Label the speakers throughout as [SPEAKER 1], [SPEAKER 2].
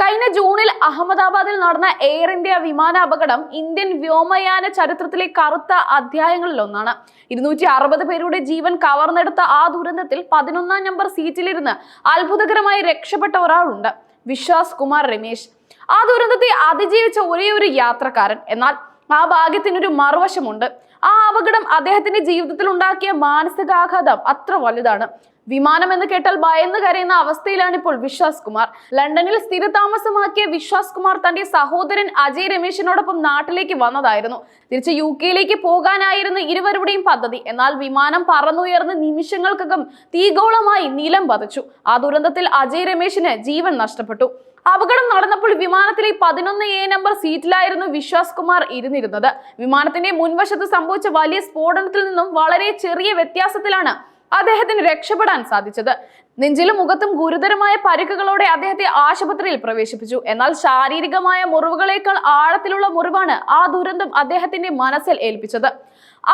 [SPEAKER 1] കഴിഞ്ഞ ജൂണിൽ അഹമ്മദാബാദിൽ നടന്ന എയർ ഇന്ത്യ വിമാന അപകടം ഇന്ത്യൻ വ്യോമയാന ചരിത്രത്തിലെ കറുത്ത അധ്യായങ്ങളിൽ ഒന്നാണ്. ഇരുന്നൂറ്റി അറുപത് പേരുടെ ജീവൻ കവർന്നെടുത്ത ആ ദുരന്തത്തിൽ പതിനൊന്നാം നമ്പർ സീറ്റിലിരുന്ന് അത്ഭുതകരമായി രക്ഷപ്പെട്ട ഒരാളുണ്ട്. വിശ്വാസ് കുമാർ രമേശ്. ആ ദുരന്തത്തെ അതിജീവിച്ച ഒരേ ഒരു യാത്രക്കാരൻ. എന്നാൽ ആ ഭാഗ്യത്തിനൊരു മറുവശമുണ്ട്. ആ അപകടം അദ്ദേഹത്തിന്റെ ജീവിതത്തിൽ ഉണ്ടാക്കിയ മാനസികാഘാതം അത്ര വലുതാണ്. വിമാനം എന്ന് കേട്ടാൽ ഭയന്ന് കരയുന്ന അവസ്ഥയിലാണ് ഇപ്പോൾ വിശ്വാസ് കുമാർ. ലണ്ടനിൽ സ്ഥിരതാമസമാക്കിയ വിശ്വാസ് കുമാർ തന്റെ സഹോദരൻ അജയ് രമേശിനോടൊപ്പം നാട്ടിലേക്ക് വന്നതായിരുന്നു. തിരിച്ച് യു കെയിലേക്ക് പോകാനായിരുന്നു ഇരുവരുടെയും പദ്ധതി. എന്നാൽ വിമാനം പറന്നുയർന്ന് നിമിഷങ്ങൾക്കകം തീഗോളമായി നിലം പതച്ചു. ആ ദുരന്തത്തിൽ അജയ് രമേശിന് ജീവൻ നഷ്ടപ്പെട്ടു. അപകടം നടന്നപ്പോൾ വിമാനത്തിലെ പതിനൊന്ന് എ നമ്പർ സീറ്റിലായിരുന്നു വിശ്വാസ് കുമാർ ഇരുന്നിരുന്നത്. വിമാനത്തിന്റെ മുൻവശത്ത് സംഭവിച്ച വലിയ സ്ഫോടനത്തിൽ നിന്നും വളരെ ചെറിയ വ്യത്യാസത്തിലാണ് അദ്ദേഹത്തിന് രക്ഷപ്പെടാൻ സാധിച്ചത്. നെഞ്ചിലും മുഖത്തും ഗുരുതരമായ പരിക്കുകളോടെ അദ്ദേഹത്തെ ആശുപത്രിയിൽ പ്രവേശിപ്പിച്ചു. എന്നാൽ ശാരീരികമായ മുറിവുകളേക്കാൾ ആഴത്തിലുള്ള മുറിവാണ് ആ ദുരന്തം അദ്ദേഹത്തിന്റെ മനസ്സിൽ ഏൽപ്പിച്ചത്.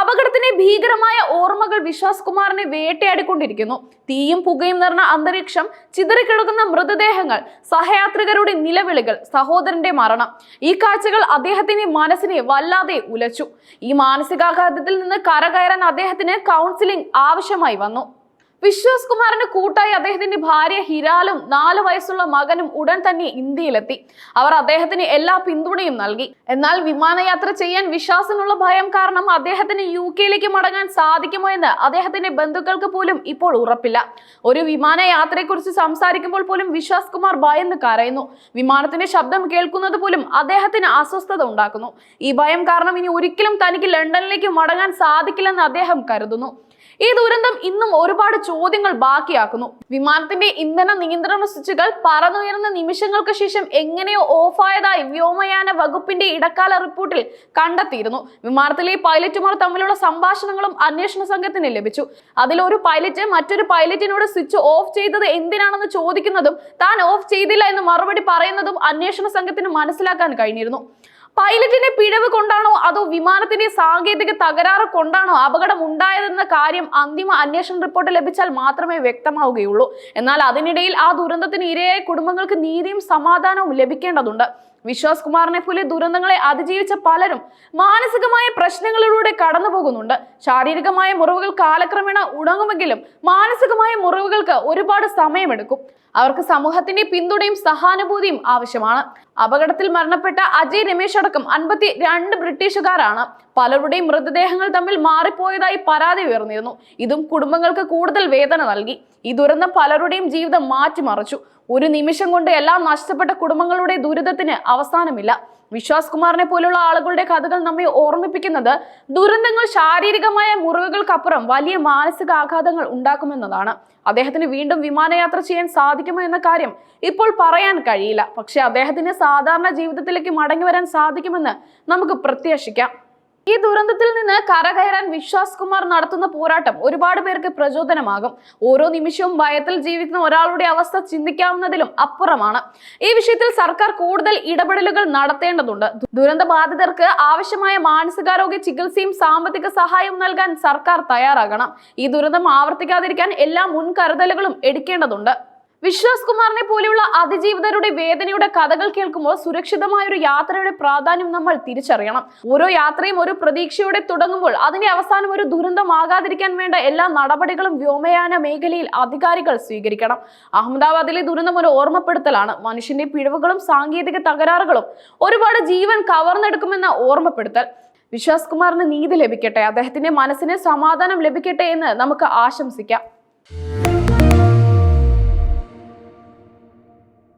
[SPEAKER 1] അപകടത്തിന്റെ ഭീകരമായ ഓർമ്മകൾ വിശ്വാസ് കുമാറിനെ വേട്ടയാടിക്കൊണ്ടിരിക്കുന്നു. തീയും പുകയും നിറഞ്ഞ അന്തരീക്ഷം ചിതറിക്കിടക്കുന്ന മൃതദേഹങ്ങൾ സഹയാത്രികരുടെ നിലവിളികൾ സഹോദരന്റെ മരണം ഈ കാഴ്ചകൾ അദ്ദേഹത്തിന്റെ മനസ്സിനെ വല്ലാതെ ഉലച്ചു. ഈ മാനസികാഘാതത്തിൽ നിന്ന് കരകയറാൻ അദ്ദേഹത്തിന് കൗൺസിലിംഗ് ആവശ്യമായി വന്നു. വിശ്വാസ് കുമാറിന്റെ കൂട്ടായി അദ്ദേഹത്തിന്റെ ഭാര്യ ഹിരാലും നാല് വയസ്സുള്ള മകനും ഉടൻ തന്നെ ഇന്ത്യയിലെത്തി. അവർ അദ്ദേഹത്തിന് എല്ലാ പിന്തുണയും നൽകി. എന്നാൽ വിമാനയാത്ര ചെയ്യാൻ വിശ്വാസിനുള്ള ഭയം കാരണം അദ്ദേഹത്തിന് യു കെയിലേക്ക് മടങ്ങാൻ സാധിക്കുമോ എന്ന് അദ്ദേഹത്തിന്റെ ബന്ധുക്കൾക്ക് പോലും ഇപ്പോൾ ഉറപ്പില്ല. ഒരു വിമാനയാത്രയെക്കുറിച്ച് സംസാരിക്കുമ്പോൾ പോലും വിശ്വാസ് കുമാർ ഭയന്ന് കരയുന്നു. വിമാനത്തിന്റെ ശബ്ദം കേൾക്കുന്നത് പോലും അദ്ദേഹത്തിന് അസ്വസ്ഥത ഉണ്ടാക്കുന്നു. ഈ ഭയം കാരണം ഇനി ഒരിക്കലും തനിക്ക് ലണ്ടനിലേക്ക് മടങ്ങാൻ സാധിക്കില്ലെന്ന് അദ്ദേഹം കരുതുന്നു. ഈ ദുരന്തം ഇന്നും ഒരുപാട് ചോദ്യങ്ങൾ ബാക്കിയാക്കുന്നു. വിമാനത്തിന്റെ ഇന്ധന നിയന്ത്രണ സ്വിച്ചുകൾ പറന്നുയർന്ന നിമിഷങ്ങൾക്ക് ശേഷം എങ്ങനെയോ ഓഫായതായി വ്യോമയാന വകുപ്പിന്റെ ഇടക്കാല റിപ്പോർട്ടിൽ കണ്ടെത്തിയിരുന്നു. വിമാനത്തിലെ പൈലറ്റുമാർ തമ്മിലുള്ള സംഭാഷണങ്ങളും അന്വേഷണ സംഘത്തിന് ലഭിച്ചു. അതിലൊരു പൈലറ്റ് മറ്റൊരു പൈലറ്റിനോട് സ്വിച്ച് ഓഫ് ചെയ്തത് എന്തിനാണെന്ന് ചോദിക്കുന്നതും താൻ ഓഫ് ചെയ്തില്ല എന്ന് മറുപടി പറയുന്നതും അന്വേഷണ സംഘത്തിന് മനസ്സിലാക്കാൻ കഴിഞ്ഞിരുന്നു. പൈലറ്റിന്റെ പിഴവ് കൊണ്ടാണോ അതോ വിമാനത്തിന്റെ സാങ്കേതിക തകരാറ് കൊണ്ടാണോ അപകടം ഉണ്ടായതെന്ന കാര്യം അന്തിമ അന്വേഷണ റിപ്പോർട്ട് ലഭിച്ചാൽ മാത്രമേ വ്യക്തമാവുകയുള്ളൂ. എന്നാൽ അതിനിടയിൽ ആ ദുരന്തത്തിന് ഇരയായ കുടുംബങ്ങൾക്ക് നീതിയും സമാധാനവും ലഭിക്കേണ്ടതുണ്ട്. വിശ്വാസ് കുമാറിനെ പോലെ ദുരന്തങ്ങളെ അതിജീവിച്ച പലരും മാനസികമായ പ്രശ്നങ്ങളിലൂടെ കടന്നു പോകുന്നുണ്ട്. ശാരീരികമായ മുറിവുകൾ കാലക്രമേണ ഉണങ്ങുമെങ്കിലും മാനസികമായ മുറിവുകൾക്ക് ഒരുപാട് സമയമെടുക്കും. അവർക്ക് സമൂഹത്തിന്റെ പിന്തുണയും സഹാനുഭൂതിയും ആവശ്യമാണ്. അപകടത്തിൽ മരണപ്പെട്ട അജയ് രമേശ് അടക്കം അൻപത്തി രണ്ട് ബ്രിട്ടീഷുകാരാണ്. പലരുടെയും മൃതദേഹങ്ങൾ തമ്മിൽ മാറിപ്പോയതായി പരാതി ഉയർന്നിരുന്നു. ഇതും കുടുംബങ്ങൾക്ക് കൂടുതൽ വേദന നൽകി. ഈ ദുരന്തം പലരുടെയും ജീവിതം മാറ്റിമറിച്ചു. ഒരു നിമിഷം കൊണ്ട് എല്ലാം നഷ്ടപ്പെട്ട കുടുംബങ്ങളുടെ ദുരിതത്തിന് അവസാനമില്ല. വിശ്വാസ് കുമാറിനെ പോലുള്ള ആളുകളുടെ കഥകൾ നമ്മെ ഓർമ്മിപ്പിക്കുന്നത് ദുരന്തങ്ങൾ ശാരീരികമായ മുറിവുകൾക്കപ്പുറം വലിയ മാനസിക ആഘാതങ്ങൾ ഉണ്ടാക്കുമെന്നതാണ്. അദ്ദേഹത്തിന് വീണ്ടും വിമാനയാത്ര ചെയ്യാൻ സാധിക്കുമോ എന്ന കാര്യം ഇപ്പോൾ പറയാൻ കഴിയില്ല. പക്ഷേ അദ്ദേഹത്തിന് സാധാരണ ജീവിതത്തിലേക്ക് മടങ്ങി വരാൻ സാധിക്കുമെന്ന് നമുക്ക് പ്രത്യാശിക്കാം. ഈ ദുരന്തത്തിൽ നിന്ന് കരകയറാൻ വിശ്വാസ് കുമാർ നടത്തുന്ന പോരാട്ടം ഒരുപാട് പേർക്ക് പ്രചോദനമാകും. ഓരോ നിമിഷവും ഭയത്തിൽ ജീവിക്കുന്ന ഒരാളുടെ അവസ്ഥ ചിന്തിക്കാവുന്നതിലും അപ്പുറമാണ്. ഈ വിഷയത്തിൽ സർക്കാർ കൂടുതൽ ഇടപെടലുകൾ നടത്തേണ്ടതുണ്ട്. ദുരന്ത ബാധിതർക്ക് ആവശ്യമായ മാനസികാരോഗ്യ ചികിത്സയും സാമ്പത്തിക സഹായവും നൽകാൻ സർക്കാർ തയ്യാറാകണം. ഈ ദുരന്തം ആവർത്തിക്കാതിരിക്കാൻ എല്ലാ മുൻകരുതലുകളും എടുക്കേണ്ടതുണ്ട്. വിശ്വാസ് കുമാറിനെ പോലെയുള്ള അതിജീവിതരുടെ വേദനയുടെ കഥകൾ കേൾക്കുമ്പോൾ സുരക്ഷിതമായ ഒരു യാത്രയുടെ പ്രാധാന്യം നമ്മൾ തിരിച്ചറിയണം. ഓരോ യാത്രയും ഒരു പ്രതീക്ഷയോടെ തുടങ്ങുമ്പോൾ അതിന്റെ അവസാനം ഒരു ദുരന്തമാകാതിരിക്കാൻ വേണ്ട എല്ലാ നടപടികളും വ്യോമയാന മേഖലയിൽ അധികാരികൾ സ്വീകരിക്കണം. അഹമ്മദാബാദിലെ ദുരന്തം ഒരു ഓർമ്മപ്പെടുത്തലാണ്. മനുഷ്യന്റെ പിഴവുകളും സാങ്കേതിക തകരാറുകളും ഒരുപാട് ജീവൻ കവർന്നെടുക്കുമെന്ന ഓർമ്മപ്പെടുത്തൽ. വിശ്വാസ് കുമാറിന് നീതി ലഭിക്കട്ടെ. അദ്ദേഹത്തിന്റെ മനസ്സിന് സമാധാനം ലഭിക്കട്ടെ എന്ന് നമുക്ക് ആശംസിക്കാം.